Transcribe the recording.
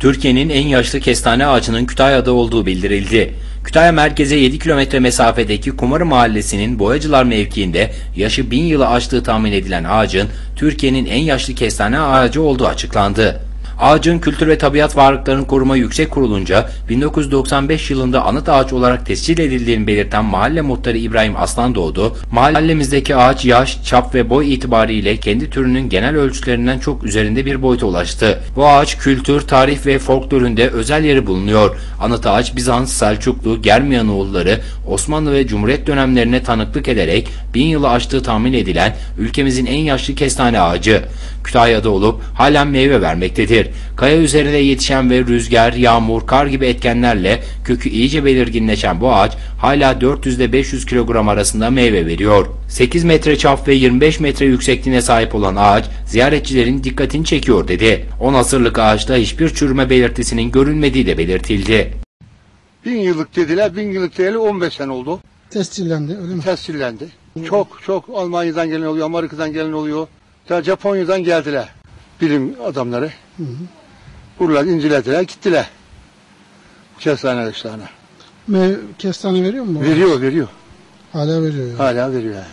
Türkiye'nin en yaşlı kestane ağacının Kütahya'da olduğu bildirildi. Kütahya merkeze 7 kilometre mesafedeki Kumarı Mahallesi'nin Boyacılar mevkiinde yaşı 1000 yılı aştığı tahmin edilen ağacın Türkiye'nin en yaşlı kestane ağacı olduğu açıklandı. Ağacın Kültür ve Tabiat Varlıklarını Koruma Yüksek Kurulunca 1995 yılında anıt ağaç olarak tescil edildiğini belirten mahalle muhtarı İbrahim Aslan doğdu. Mahallemizdeki ağaç yaş, çap ve boy itibariyle kendi türünün genel ölçülerinden çok üzerinde bir boyuta ulaştı. Bu ağaç kültür, tarih ve folkloründe özel yeri bulunuyor. Anıt ağaç Bizans, Selçuklu, Germiyanoğulları, Osmanlı ve Cumhuriyet dönemlerine tanıklık ederek bin yılı aştığı tahmin edilen ülkemizin en yaşlı kestane ağacı. Kütahya'da olup halen meyve vermektedir. Kaya üzerinde yetişen ve rüzgar, yağmur, kar gibi etkenlerle kökü iyice belirginleşen bu ağaç hala 400 ile 500 kilogram arasında meyve veriyor. 8 metre çap ve 25 metre yüksekliğine sahip olan ağaç ziyaretçilerin dikkatini çekiyor dedi. 10 asırlık ağaçta hiçbir çürüme belirtisinin görülmediği de belirtildi. Bin yıllık dediler, bin yıllık değil 15 sene oldu. tescillendi öyle mi? Tescillendi. Çok çok Almanya'dan gelen oluyor, Amerika'dan gelen oluyor. Ta Japonya'dan geldiler bilim adamları. Buralar incelediler, gittiler. Kestane. Me kestane veriyor mu? bu? Veriyor, veriyor. Hala veriyor yani. Hala veriyor yani.